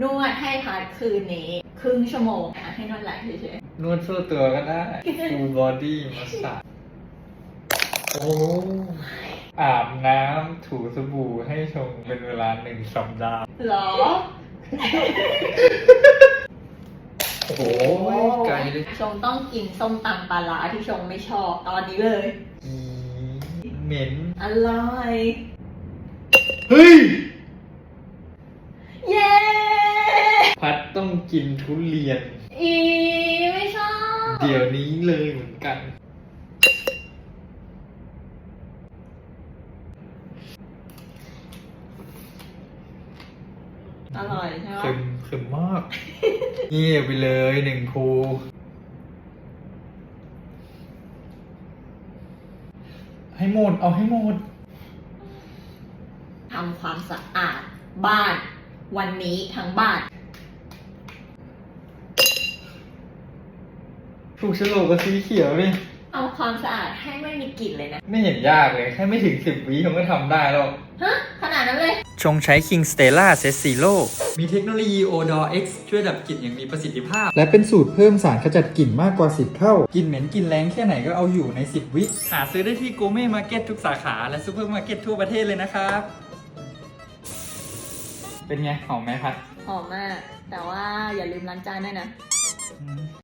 นวดให้พัดคืนนี้ ครึ่งชั่วโมงอะให้นวดไหล่เฉยนวดทั่วตัวก็ได้ full body massage โอ้อาบน้ำถูสบู่ให้ชงเป็นเวลาหนึ่งสัปดาห์ ๆหรอ โอ้โหไกลเลยชงต้องกินส้มตำปลาร้าที่ชงไม่ชอบตอนนี้เลย อีเหม็น อร่อย เฮ้ย เย้ พัดต้องกินทุเรียน อีไม่ชอบเดี๋ยวนี้เลยเหมือนกัน อร่อยใช่ไหมเค็มเค็มมาก นี่ไปเลยหนึ่งภูให้หมด เอาให้หมด ทำความสะอาดบ้าน วันนี้ทั้งบ้าน ถูกโฉลกกับสีเขียวนี่เอาความสะอาดให้ไม่มีกลิ่นเลยนะ ไม่เห็นยากเลย แค่ไม่ถึงสิบวิผมก็ทำได้แล้ว ฮะ ขนาดนั้นเลย ชงใช้ King Stella Set Zero มีเทคโนโลยี Odor X ช่วยดับกลิ่นอย่างมีประสิทธิภาพ และเป็นสูตรเพิ่มสารขจัดกลิ่นมากกว่า 10 เท่ากลิ่นเหม็นกลิ่นแรงแค่ไหนก็เอาอยู่ใน 10 วิ หาซื้อได้ที่ Gourmet Market ทุกสาขา และซูเปอร์มาร์เก็ตทั่วประเทศเลยนะครับ เป็นไงหอมไหมพัดหอมมาก แต่ว่าอย่าลืมล้างจานด้วยนะ